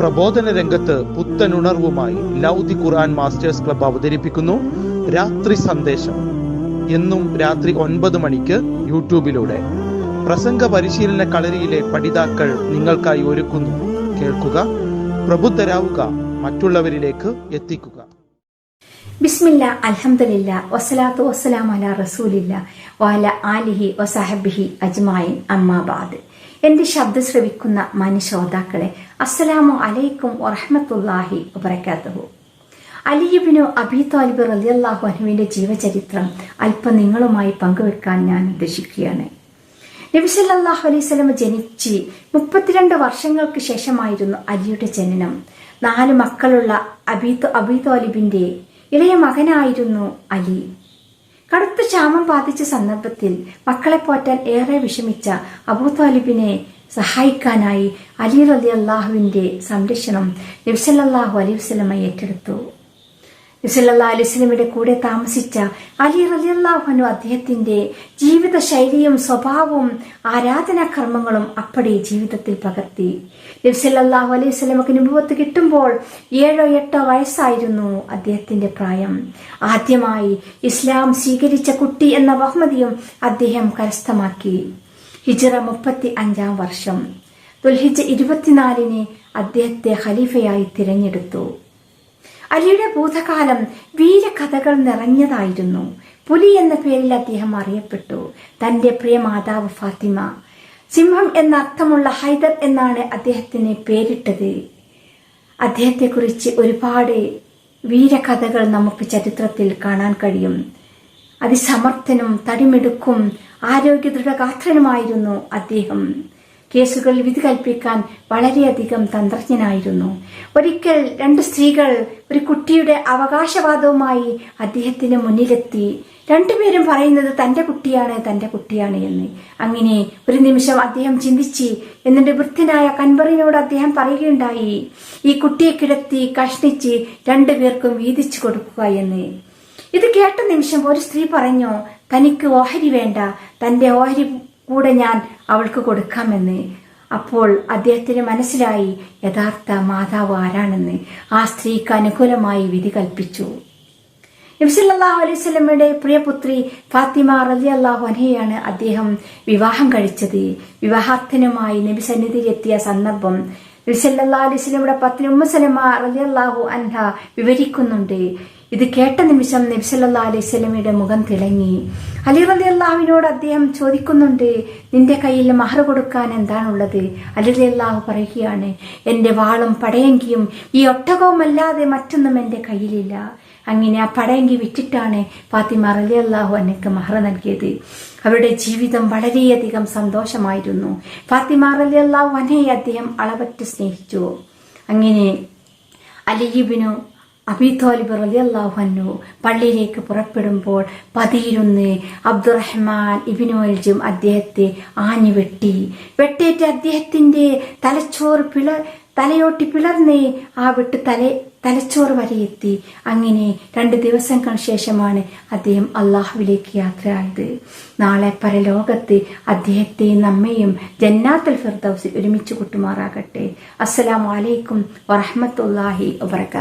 പ്രബോധന രംഗത്ത് പുത്തനുണർവുമായി ലൗദി ഖുർആൻ masters club അവതരിപ്പിക്കുന്നു. രാത്രി സന്ദേശം. എന്നും രാത്രി ഒൻപത് മണിക്ക് യൂട്യൂബിലൂടെ. പ്രസംഗ പരിശീലന കളരിയിലെ പഠിതാക്കൾ നിങ്ങൾക്കായി ഒരുക്കുന്നു. കേൾക്കുക പ്രബുദ്ധരാവുക മറ്റുള്ളവരിലേക്ക് എത്തിക്കുക. ബിസ്മില്ല അൽഹംദുലില്ല വസ്സലാത്തു വസ്സലാം അല റസൂലില്ല വാല ആലിഹി വസാഹബിഹി അജ്മായിൻ അമ്മാബാദ് എന്റെ ശബ്ദം ശ്രവിക്കുന്ന മനുശ്രോതാക്കളെ അസ്സലാമു അലൈക്കും വറഹമത്തുല്ലാഹി വബറകാതുഹു. അലിയുബിനു അബി താലിബ് റലിയല്ലാഹു അനുവിന്റെ ജീവചരിത്രം അല്പം നിങ്ങളുമായി പങ്കുവെക്കാൻ ഞാൻ ഉദ്ദേശിക്കുകയാണ്. നബിസല്ലാഹു അലൈഹി സ്വലം ജനിച്ച് മുപ്പത്തിരണ്ട് വർഷങ്ങൾക്ക് ശേഷമായിരുന്നു അലിയുടെ ജനനം. നാല് മക്കളുള്ള അബീ അബീ താലിബിന്റെ ഇളയ മകനായിരുന്നു അലി. കടുത്ത ക്ഷാമം ബാധിച്ച സന്ദർഭത്തിൽ മക്കളെ പോറ്റാൻ ഏറെ വിഷമിച്ച അബൂ താലിബിനെ സഹായിക്കാനായി അലി റലി അള്ളാഹുവിന്റെ സംരക്ഷണം നബ്സല്ലാഹു അലൈഹി വസ്ലമ ഏറ്റെടുത്തു. നബ്സല്ലാ അലൈഹി സ്വലമിയുടെ കൂടെ താമസിച്ച അലി റലിയല്ലാഹുനു അദ്ദേഹത്തിന്റെ ജീവിത ശൈലിയും സ്വഭാവവും ആരാധനാ കർമ്മങ്ങളും അപ്പടി ജീവിതത്തിൽ പകർത്തി. നബ്സല്ലാഹു അലൈഹി സ്വലമക്ക് അനുഭവത്ത് കിട്ടുമ്പോൾ ഏഴോ എട്ടോ വയസ്സായിരുന്നു അദ്ദേഹത്തിന്റെ പ്രായം. ആദ്യമായി ഇസ്ലാം സ്വീകരിച്ച കുട്ടി എന്ന ബഹുമതിയും അദ്ദേഹം കരസ്ഥമാക്കി. ഹിജറ മുപ്പത്തി അഞ്ചാം വർഷം. ദുൽഹിജ ഇരുപത്തിനാലിന് അദ്ദേഹത്തെ ഖലീഫയായി തിരഞ്ഞെടുത്തു. അലിയുടെ ഭൂതകാലം വീരകഥകൾ നിറഞ്ഞതായിരുന്നു. പുലി എന്ന പേരിൽ അദ്ദേഹം അറിയപ്പെട്ടു. തന്റെ പ്രിയ മാതാവ് ഫാത്തിമ. സിംഹം എന്ന അർത്ഥമുള്ള ഹൈദർ എന്നാണ് അദ്ദേഹത്തിന് പേരിട്ടത്. അദ്ദേഹത്തെക്കുറിച്ച് ഒരുപാട് വീരകഥകൾ നമുക്ക് ചരിത്രത്തിൽ കാണാൻ കഴിയും. അതിസമർത്ഥനും തടിമെടുക്കും ആരോഗ്യ ദൃഢഗാത്രനുമായിരുന്നു അദ്ദേഹം. കേസുകളിൽ വിധി കൽപ്പിക്കാൻ വളരെയധികം തന്ത്രജ്ഞനായിരുന്നു. ഒരിക്കൽ രണ്ട് സ്ത്രീകൾ ഒരു കുട്ടിയുടെ അവകാശവാദവുമായി അദ്ദേഹത്തിന് മുന്നിലെത്തി. രണ്ടുപേരും പറയുന്നത് തന്റെ കുട്ടിയാണ് തന്റെ കുട്ടിയാണ് എന്ന്. അങ്ങനെ ഒരു നിമിഷം അദ്ദേഹം ചിന്തിച്ച് എന്നിട്ട് വൃദ്ധനായ കൻബറിനോട് അദ്ദേഹം പറയുകയുണ്ടായി ഈ കുട്ടിയെ കിടത്തി കഷ്ണിച്ച് രണ്ടുപേർക്കും വീതിച്ചു കൊടുക്കുക എന്ന്. ഇത് കേട്ട നിമിഷം ഒരു സ്ത്രീ പറഞ്ഞു തനിക്ക് ഓഹരി വേണ്ട തന്റെ ഓഹരി കൂടെ ഞാൻ അവൾക്ക് കൊടുക്കാമെന്ന്. അപ്പോൾ അദ്ദേഹത്തിന് മനസ്സിലായി യഥാർത്ഥ മാതാവ് ആരാണെന്ന്. ആ സ്ത്രീക്ക് അനുകൂലമായി വിധി കൽപ്പിച്ചു. നബ്സല്ലാഹു അലൈഹി സ്വലമയുടെ പ്രിയപുത്രി ഫാത്തിമ റലി അള്ളാഹു അനഹയാണ് അദ്ദേഹം വിവാഹം കഴിച്ചത്. വിവാഹാർത്ഥനുമായി നബി സന്നിധിയിലെത്തിയ സന്ദർഭം നബിസല്ലാ അലൈഹി സ്വലമയുടെ പത്നി ഉമ്മസലമ റലി അള്ളാഹു അൻഹ വിവരിക്കുന്നുണ്ട്. ഇത് കേട്ട നിമിഷം നബ്സല്ലാ സ്വലമിയുടെ മുഖം തിളങ്ങി. അലി റലി അള്ളാഹുവിനോട് അദ്ദേഹം ചോദിക്കുന്നുണ്ട് നിന്റെ കയ്യിൽ മഹർ കൊടുക്കാൻ എന്താണുള്ളത്? അലി റലി അള്ളാഹു പറയുകയാണ് എന്റെ വാളും പടയങ്കിയും ഈ ഒട്ടകവുമല്ലാതെ മറ്റൊന്നും എന്റെ കയ്യിലില്ല. അങ്ങനെ ആ പടയങ്കി വിറ്റിട്ടാണ് ഫാത്തിമ റലി അള്ളാഹു അന്നക്ക് മഹർ നൽകിയത്. അവരുടെ ജീവിതം വളരെയധികം സന്തോഷമായിരുന്നു. ഫാത്തിമ റലി അള്ളാഹു അനയെ അദ്ദേഹം അളവറ്റ് സ്നേഹിച്ചു. അങ്ങനെ അലിയുബിനു അബി തോലിബ് റലിയല്ലാഹു പള്ളിയിലേക്ക് പുറപ്പെടുമ്പോൾ പതിയിരുന്ന് അബ്ദുറഹ്മാൻ ഇബിനോൽജും അദ്ദേഹത്തെ ആഞ്ഞു വെട്ടി. വെട്ടേറ്റ് അദ്ദേഹത്തിന്റെ തലച്ചോറ് പിള തലയോട്ടി പിളർന്ന് ആ വെട്ട് തല തലച്ചോറ് വരെ എത്തി. അങ്ങനെ രണ്ട് ദിവസങ്ങൾ ശേഷമാണ് അദ്ദേഹം അള്ളാഹുവിലേക്ക് യാത്രയായത്. നാളെ പരലോകത്ത് അദ്ദേഹത്തെയും നമ്മയും ജന്നാത്തുൽ ഫിർദൌസിൽ ഒരുമിച്ച് കൂട്ടുമാറാകട്ടെ. അസ്സലാമലൈക്കും വറഹമത്തല്ലാഹി വബർക്കാത്തു